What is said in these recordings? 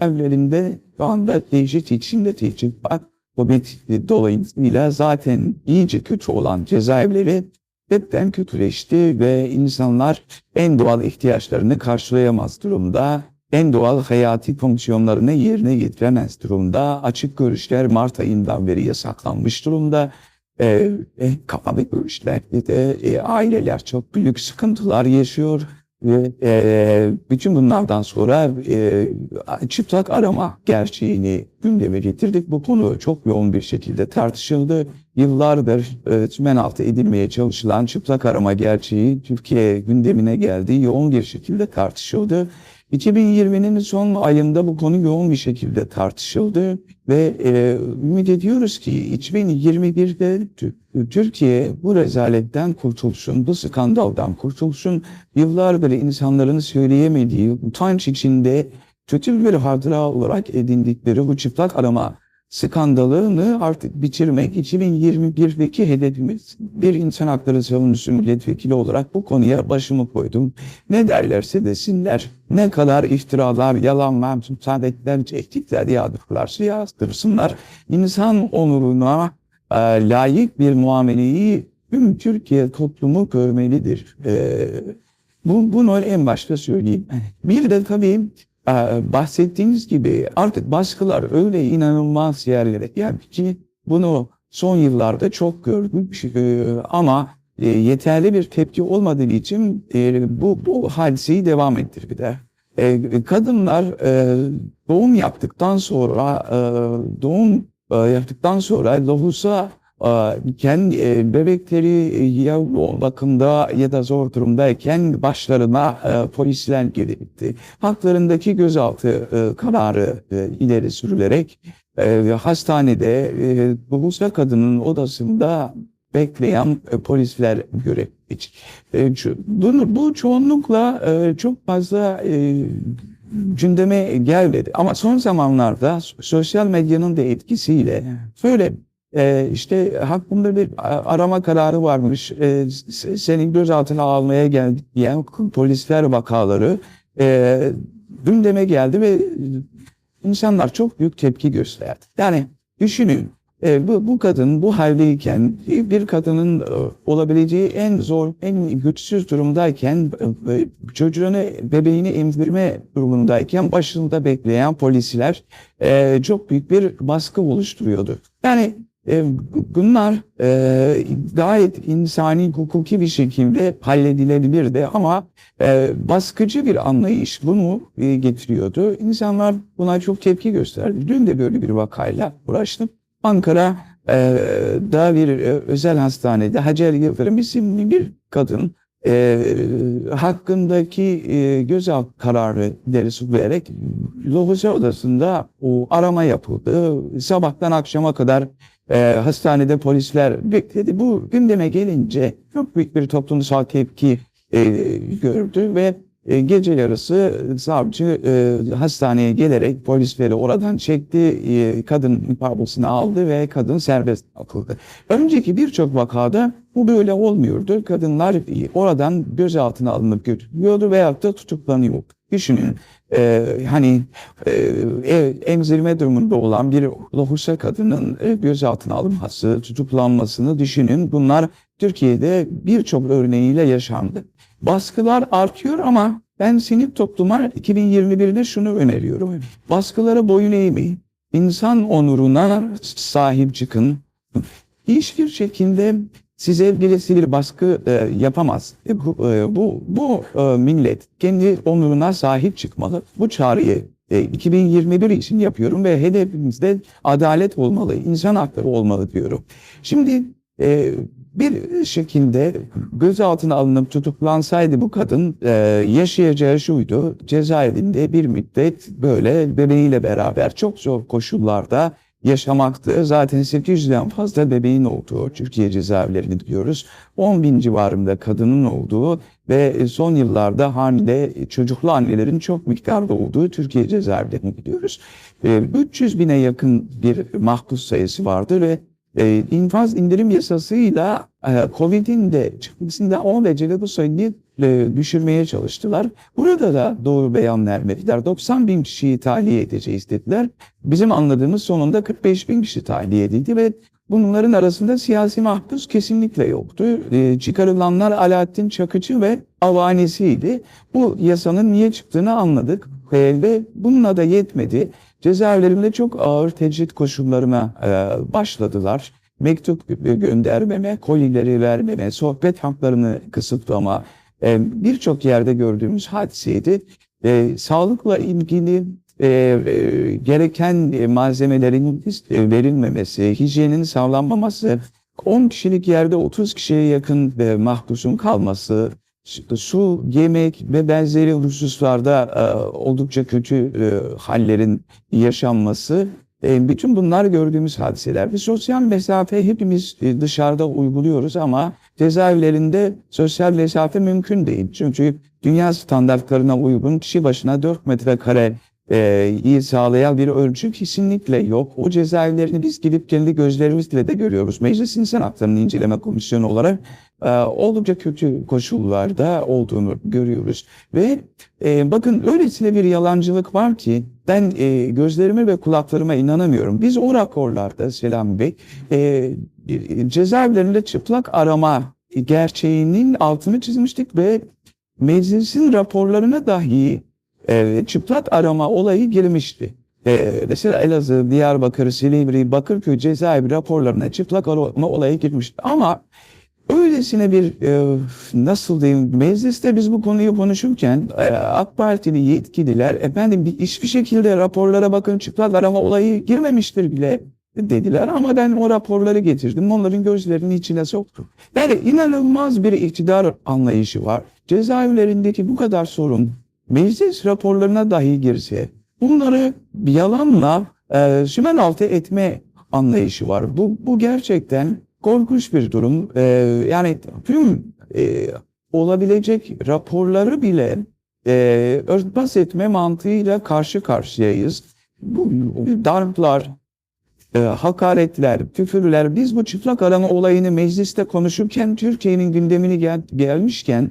evlerinde şu anda tecrit içinde tecrit var. Covid dolayısıyla zaten iyice kötü olan cezaevleri hepten kötüleşti ve insanlar en doğal ihtiyaçlarını karşılayamaz durumda. En doğal hayati fonksiyonlarını yerine getiremez durumda. Açık görüşler Mart ayından beri yasaklanmış durumda. Ee, e, kapalı görüşlerde de e, aileler çok büyük sıkıntılar yaşıyor. Ve e, bütün bunlardan sonra e, çıplak arama gerçeğini gündeme getirdik. Bu konu çok yoğun bir şekilde tartışıldı. Yıllardır e, tümen altı edilmeye çalışılan çıplak arama gerçeği Türkiye gündemine geldi. Yoğun bir şekilde tartışıldı. 2020'nin son ayında bu konu yoğun bir şekilde tartışıldı ve e, ümit ediyoruz ki 2021'de Tü- Türkiye bu rezaletten kurtulsun, bu skandaldan kurtulsun. Yıllardır insanların söyleyemediği, utanç içinde kötü bir hatıra olarak edindikleri bu çıplak arama skandalını artık bitirmek 2021'deki hedefimiz. Bir insan hakları savunucusu milletvekili olarak bu konuya başımı koydum. Ne derlerse desinler. Ne kadar iftiralar, yalanlar, müsaadetler, tehditler yağdırırlarsa yazdırsınlar. İnsan onuruna e, layık bir muameleyi tüm Türkiye toplumu görmelidir. E, bu, bunu en başta söyleyeyim. Bir de tabii bahsettiğiniz gibi artık baskılar öyle inanılmaz yerlere geldi ki bunu son yıllarda çok gördük Ee, ama e, yeterli bir tepki olmadığı için e, bu, bu hadiseyi devam ettirdi. E, kadınlar e, doğum yaptıktan sonra doğum yaptıktan sonra lohusa kendi e, bebekleri e, ya bakımda ya da zor durumdayken başlarına e, polisler gelipti. Haklarındaki gözaltı kararı ileri sürülerek hastanede Lohusa kadının odasında bekleyen polisler görev için. Bu çoğunlukla çok fazla gündeme gelmedi. Ama son zamanlarda sosyal medyanın da etkisiyle böyle e, işte hakkında bir arama kararı varmış. E, senin gözaltına almaya geldik diyen polisler vakaları e, gündeme geldi ve insanlar çok büyük tepki gösterdi. Yani düşünün e, bu, bu kadın bu haldeyken bir kadının e, olabileceği en zor, en güçsüz durumdayken e, e, çocuğunu, bebeğini emzirme durumundayken başında bekleyen polisler e, çok büyük bir baskı oluşturuyordu. Yani bunlar e, gayet insani, hukuki bir şekilde halledilebilirdi ama e, baskıcı bir anlayış bunu e, getiriyordu. İnsanlar buna çok tepki gösterdi. Dün de böyle bir vakayla uğraştım. Ankara e, da bir e, özel hastanede Hacer Yıldırım isimli bir kadın e, hakkındaki e, gözaltı kararı ileri sürülerek Lohusa odasında o arama yapıldı. Sabahtan akşama kadar e, hastanede polisler bekledi. Bu gündeme gelince çok büyük bir toplumsal tepki e, gördü ve e, gece yarısı savcı e, hastaneye gelerek polisleri oradan çekti, e, kadın ifadesini aldı ve kadın serbest bırakıldı. Önceki birçok vakada bu böyle olmuyordu. Kadınlar e, oradan gözaltına alınıp götürülüyordu veyahut da tutuklanıyor. Düşünün e, hani e, e, emzirme durumunda olan bir lohusa kadının e, gözaltına alınması, tutuklanmasını düşünün. Bunlar Türkiye'de birçok örneğiyle yaşandı. Baskılar artıyor ama ben sinip topluma 2021'de şunu öneriyorum. Baskılara boyun eğmeyin. İnsan onuruna sahip çıkın. Hiçbir şekilde size birisi bir baskı e, yapamaz. E, bu, e, bu, bu e, millet kendi onuruna sahip çıkmalı. Bu çağrıyı e, 2021 için yapıyorum ve hedefimizde adalet olmalı, insan hakları olmalı diyorum. Şimdi e, bir şekilde gözaltına alınıp tutuklansaydı bu kadın e, yaşayacağı şuydu. Cezaevinde bir müddet böyle bebeğiyle beraber çok zor koşullarda yaşamaktı. Zaten 800'den fazla bebeğin olduğu Türkiye cezaevlerini diyoruz. 10 bin civarında kadının olduğu ve son yıllarda hamile çocuklu annelerin çok miktarda olduğu Türkiye cezaevlerini biliyoruz. E, 300 bine yakın bir mahpus sayısı vardı ve e, infaz indirim yasasıyla e, Covid'in de çıkmasında o derece bu sayıyı e, düşürmeye çalıştılar. Burada da doğru beyan vermediler. 90 bin kişiyi tahliye edeceğiz dediler. Bizim anladığımız sonunda 45 bin kişi tahliye edildi ve bunların arasında siyasi mahpus kesinlikle yoktu. E, çıkarılanlar Alaaddin Çakıcı ve avanesiydi. Bu yasanın niye çıktığını anladık ve bununla da yetmedi. Cezaevlerinde çok ağır tecrit koşullarına e, başladılar. Mektup göndermeme, kolileri vermeme, sohbet haklarını kısıtlama e, birçok yerde gördüğümüz hadiseydi. E, sağlıkla ilgili e, e, gereken malzemelerin e, verilmemesi, hijyenin sağlanmaması, 10 kişilik yerde 30 kişiye yakın e, mahpusun kalması, su, yemek ve benzeri hususlarda e, oldukça kötü e, hallerin yaşanması, bütün bunlar gördüğümüz hadiseler. Bir sosyal mesafe hepimiz e, dışarıda uyguluyoruz ama cezaevlerinde sosyal mesafe mümkün değil. Çünkü dünya standartlarına uygun kişi başına 4 metrekare e, sağlayan bir ölçü kesinlikle yok. O cezaevlerini biz gidip kendi gözlerimizle de görüyoruz. Meclis İnsan Hakları'nın inceleme komisyonu olarak e, oldukça kötü koşullarda olduğunu görüyoruz. Ve e, bakın öylesine bir yalancılık var ki ben e, gözlerime ve kulaklarıma inanamıyorum. Biz o raporlarda Selam Bey e, cezaevlerinde çıplak arama gerçeğinin altını çizmiştik ve meclisin raporlarına dahi e, çıplak arama olayı girmişti. E, mesela Elazığ, Diyarbakır, Silivri, Bakırköy cezaevi raporlarına çıplak arama olayı girmişti. Ama öylesine bir e, nasıl diyeyim mecliste biz bu konuyu konuşurken e, AK Partili yetkililer efendim bir- hiçbir şekilde raporlara bakın çıplak arama olayı girmemiştir bile dediler ama ben o raporları getirdim. Onların gözlerinin içine soktum. Yani inanılmaz bir iktidar anlayışı var. Cezaevlerindeki bu kadar sorun meclis raporlarına dahi girse bunları bir yalanla e, sümen altı etme anlayışı var. Bu, bu gerçekten korkunç bir durum. E, yani tüm e, olabilecek raporları bile e, örtbas etme mantığıyla karşı karşıyayız. Bu, darplar, e, hakaretler, küfürler, biz bu çıplak arama olayını mecliste konuşurken Türkiye'nin gündemini gel- gelmişken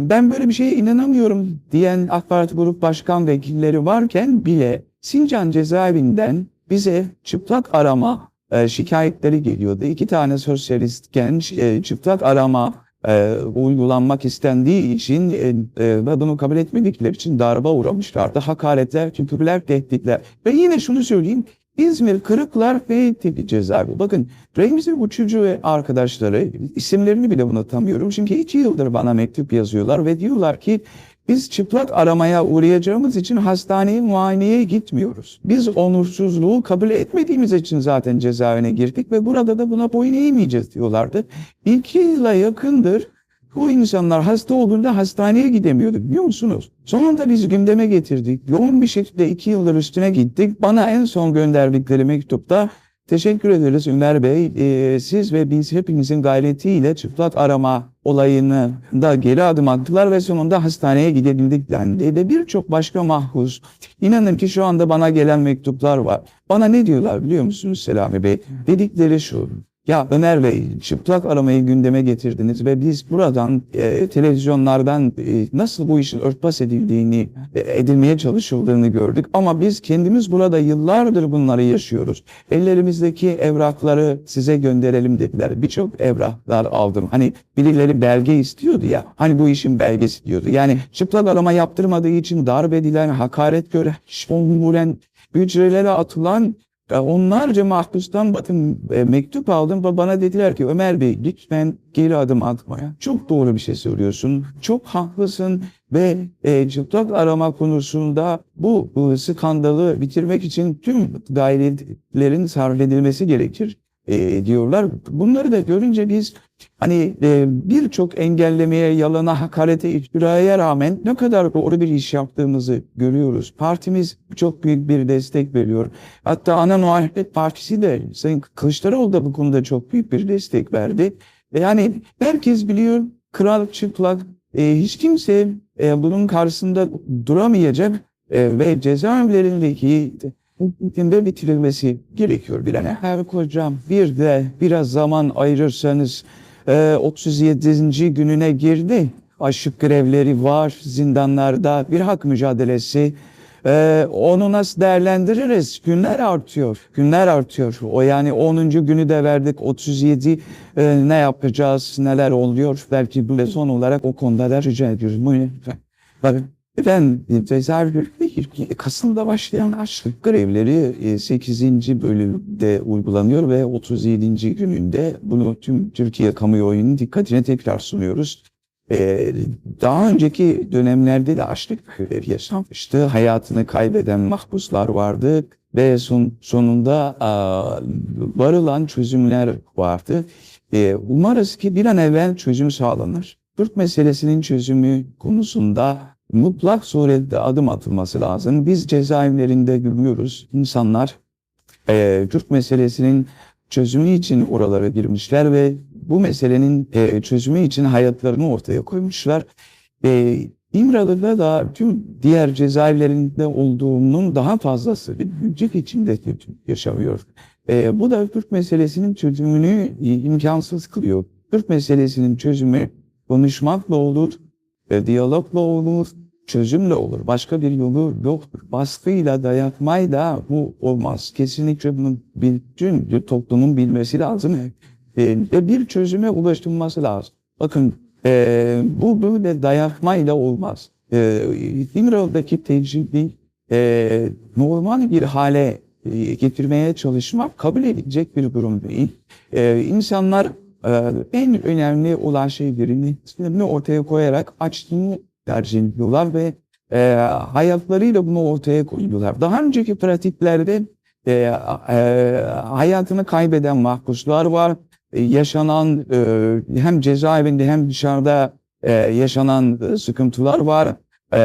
ben böyle bir şeye inanamıyorum diyen AK Parti Grup Başkan Vekilleri varken bile Sincan cezaevinden bize çıplak arama e, şikayetleri geliyordu. İki tane sosyalist genç e, çıplak arama e, uygulanmak istendiği için e, e, bunu kabul etmedikleri için darbe uğramışlardı. Hakaretler, küfürler, tehditler. Ve yine şunu söyleyeyim. İzmir Kırıklar Beytepe cezaevi. Bakın Remzi Uçucu ve arkadaşları isimlerini bile unutamıyorum. Çünkü iki yıldır bana mektup yazıyorlar ve diyorlar ki biz çıplak aramaya uğrayacağımız için hastaneye muayeneye gitmiyoruz. Biz onursuzluğu kabul etmediğimiz için zaten cezaevine girdik ve burada da buna boyun eğmeyeceğiz diyorlardı. İki yıla yakındır bu insanlar hasta olduğunda hastaneye gidemiyordu biliyor musunuz? Sonunda biz gündeme getirdik. Yoğun bir şekilde iki yıldır üstüne gittik. Bana en son gönderdikleri mektupta teşekkür ederiz Ömer Bey. Ee, siz ve biz hepimizin gayretiyle çıplak arama olayını da geri adım attılar ve sonunda hastaneye gidebildik dendi. Ve birçok başka mahpus. İnanın ki şu anda bana gelen mektuplar var. Bana ne diyorlar biliyor musunuz Selami Bey? Dedikleri şu. Ya Ömer Bey çıplak aramayı gündeme getirdiniz ve biz buradan e, televizyonlardan e, nasıl bu işin örtbas edildiğini e, edilmeye çalışıldığını gördük. Ama biz kendimiz burada yıllardır bunları yaşıyoruz. Ellerimizdeki evrakları size gönderelim dediler. Birçok evraklar aldım. Hani birileri belge istiyordu ya. Hani bu işin belgesi diyordu. Yani çıplak arama yaptırmadığı için darp edilen, hakaret gören, şongulen, hücrelere atılan ya onlarca mahpustan e, mektup aldım ve bana dediler ki Ömer Bey lütfen geri adım atmaya. Çok doğru bir şey söylüyorsun. Çok haklısın ve e, çıplak arama konusunda bu, bu skandalı bitirmek için tüm gayretlerin sarf edilmesi gerekir e, diyorlar. Bunları da görünce biz hani e, birçok engellemeye, yalana, hakarete, iftiraya rağmen ne kadar doğru bir iş yaptığımızı görüyoruz. Partimiz çok büyük bir destek veriyor. Hatta Ana Muhalefet Partisi de Sayın Kılıçdaroğlu da bu konuda çok büyük bir destek verdi. Ve Yani herkes biliyor kral çıplak e, hiç kimse e, bunun karşısında duramayacak e, ve cezaevlerindeki hükümde bitirilmesi gerekiyor bir an. Her kocam bir de biraz zaman ayırırsanız e, 37. gününe girdi. açlık grevleri var, zindanlarda bir hak mücadelesi. Ee, onu nasıl değerlendiririz? Günler artıyor, günler artıyor. O yani 10. günü de verdik, 37 e, ne yapacağız, neler oluyor? Belki bu son olarak o konuda da rica ediyoruz. Buyurun lütfen. Tabii. Ben cezaevlerinde Kasım'da başlayan açlık grevleri e, 8. bölümde uygulanıyor ve 37. gününde bunu tüm Türkiye kamuoyunun dikkatine tekrar sunuyoruz. Daha önceki dönemlerde de açlık grevi yaşanmıştı. Hayatını kaybeden mahpuslar vardı ve son, sonunda varılan çözümler vardı. Umarız ki bir an evvel çözüm sağlanır. Türk meselesinin çözümü konusunda mutlak surette adım atılması lazım. Biz cezaevlerinde görüyoruz insanlar e, Türk meselesinin çözümü için oralara girmişler ve bu meselenin e, çözümü için hayatlarını ortaya koymuşlar. E, İmralı'da da tüm diğer cezaevlerinde olduğunun daha fazlası bir hüccet içinde yaşanıyor. E, bu da Türk meselesinin çözümünü imkansız kılıyor. Türk meselesinin çözümü konuşmakla olur, e, diyalogla olur, çözümle olur. Başka bir yolu yoktur. Baskıyla, dayatmayla bu olmaz. Kesinlikle bunu bütün toplumun bilmesi lazım. E, ve bir çözüme ulaşılması lazım. Bakın e, bu böyle dayatmayla olmaz. E, İmralı'daki tecrübeyi e, normal bir hale e, getirmeye çalışmak kabul edilecek bir durum değil. E, insanlar e, en önemli olan şeylerini ortaya koyarak açlığını tercih ediyorlar ve e, hayatlarıyla bunu ortaya koyuyorlar. Daha önceki pratiklerde e, e, hayatını kaybeden mahpuslar var. E, yaşanan e, hem cezaevinde hem dışarıda e, yaşanan e, sıkıntılar var. E,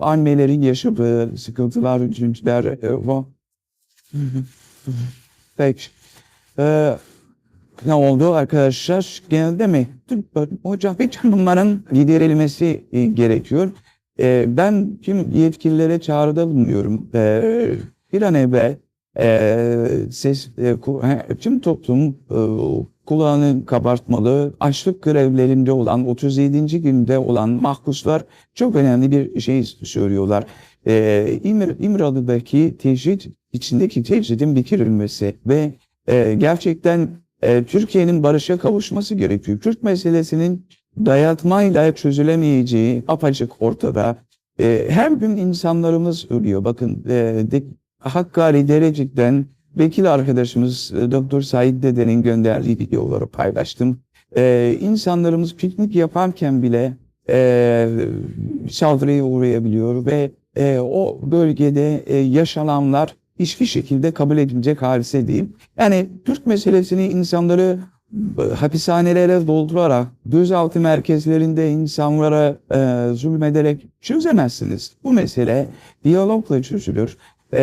annelerin yaşadığı sıkıntılar, üzüntüler e, var. Peki. E, ne oldu arkadaşlar? Genelde mi? Hocam hiç bunların giderilmesi e, gerekiyor. E, ben tüm yetkililere çağrıda bulunuyorum. E, bir an evvel e, ses, e, tüm toplum e, kulağını kabartmalı. Açlık grevlerinde olan 37. günde olan mahpuslar çok önemli bir şey söylüyorlar. E, İmr, İmralı'daki tecrit içindeki tecridin bitirilmesi ve e, gerçekten e, Türkiye'nin barışa kavuşması gerekiyor. Kürt meselesinin dayatmayla çözülemeyeceği apaçık ortada. E, her gün insanlarımız ölüyor. Bakın e, de, Hakkari Derecik'ten vekil arkadaşımız e, Doktor Said Dede'nin gönderdiği videoları paylaştım. E, insanlarımız piknik yaparken bile e, saldırıya uğrayabiliyor ve e, o bölgede e, yaşananlar hiçbir şekilde kabul edilecek hadise değil. Yani Türk meselesini insanları e, hapishanelere doldurarak, gözaltı merkezlerinde insanlara e, zulmederek çözemezsiniz. Bu mesele diyalogla çözülür. E,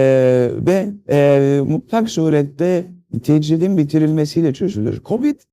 ve e, mutlak surette tecridin bitirilmesiyle çözülür. Covid